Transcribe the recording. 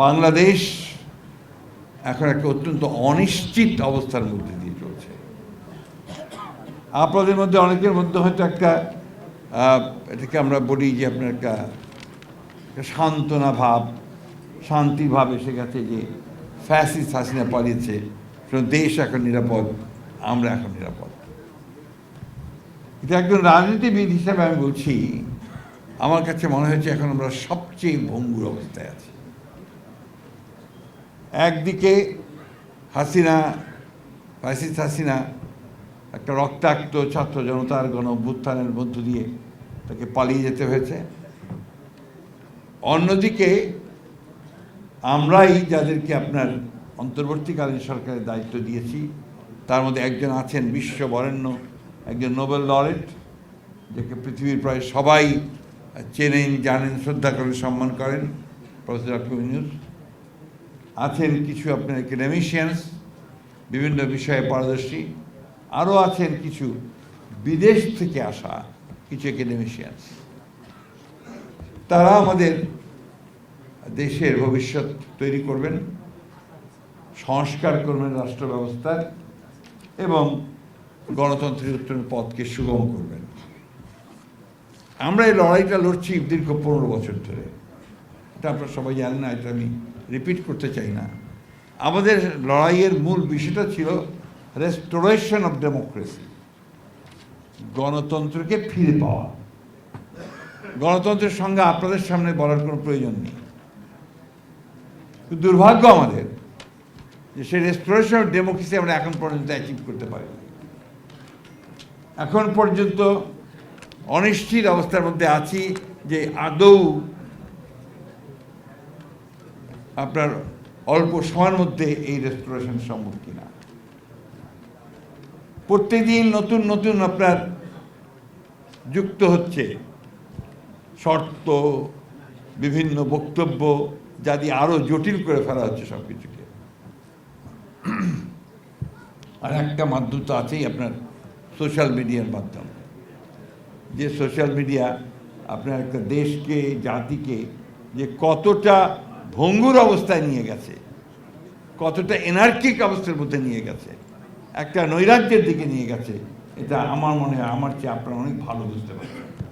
বাংলাদেশ এখন একটা অত্যন্ত অনিশ্চিত অবস্থার মধ্যে দিয়ে চলছে। আপনাদের মধ্যে অনেকের মধ্যে হয়তো একটা এটাকে আমরা বলি যে আপনার একটা সান্ত্বনা ভাব, শান্তি ভাব এসে গেছে যে ফ্যাসিস হাসিনা পালিয়েছে দেশ এখন নিরাপদ, আমরা এখন নিরাপদ। এটা একজন রাজনীতিবিদ হিসাবে আমি বলছি, আমার কাছে মনে হয়েছে এখন আমরা সবচেয়ে ভঙ্গুর অবস্থায় আছি। একদিকে হাসিনা ফ্যাসিস হাসিনা, একটা রক্তাক্ত ছাত্র জনতার গণ অভ্যুত্থানের মধ্য দিয়ে তাকে পালিয়ে যেতে হয়েছে। অন্যদিকে আমরাই যাদেরকে আপনার অন্তর্বর্তীকালীন সরকারের দায়িত্ব দিয়েছি, তার মধ্যে একজন আছেন বিশ্ব বরেণ্য একজন নোবেল লরেট, যাকে পৃথিবীর প্রায় সবাই চেনেন, জানেন শ্রদ্ধা করেন সম্মান করেন, প্রফেসর ইউনুস। আছেন কিছু আপনার একাডেমিশিয়ানস বিভিন্ন বিষয়ে পারদর্শী, আরও আছেন কিছু বিদেশ থেকে আসা কিছু একাডেমিশিয়ানস তারা আমাদের দেশের ভবিষ্যৎ তৈরি করবেন, সংস্কার করবেন রাষ্ট্র ব্যবস্থার এবং গণতন্ত্রের উত্তরণ পথকে সুগম করবেন। আমরা এই লড়াইটা লড়ছি দীর্ঘ পনেরো বছর ধরে। এটা আপনারা সবাই জানেন না, এটা আমি রিপিট করতে চাই না। আমাদের লড়াইয়ের মূল বিষয়টা ছিল রেস্টোরেশন অফ ডেমোক্রেসি গণতন্ত্রকে ফিরে পাওয়া। গণতন্ত্রের সঙ্গে আপনাদের সামনে বলার কোনো প্রয়োজন নেই। দুর্ভাগ্য আমাদের যে সেই রেস্টোরেশন অফ ডেমোক্রেসি আমরা এখন পর্যন্ত অ্যাচিভ করতে পারি এখন পর্যন্ত অনিশ্চিত অবস্থার মধ্যে আছি যে আদৌ আপনার অল্প সময়ের মধ্যে এই রেস্টোরেশন সম্ভব কিনা? প্রত্যেকদিন নতুন নতুন আপনার যুক্ত হচ্ছে। শর্ত, বিভিন্ন বক্তব্য, যা দিয়ে আরও জটিল করে ফেলা হচ্ছে সব কিছুকে আর একটা মাধ্যম তো আছেই আপনার সোশ্যাল মিডিয়ার মাধ্যম। যে সোশ্যাল মিডিয়া আপনার একটা দেশকে, জাতিকে যে কতটা ভঙ্গুর অবস্থায় নিয়ে গেছে। কতটা এনার্কিক অবস্থার মধ্যে নিয়ে গেছে। একটা নৈরাজ্যের দিকে নিয়ে গেছে। এটা আমার মনে হয়, আমার চেয়ে আপনারা অনেক ভালো বুঝতে পারছেন।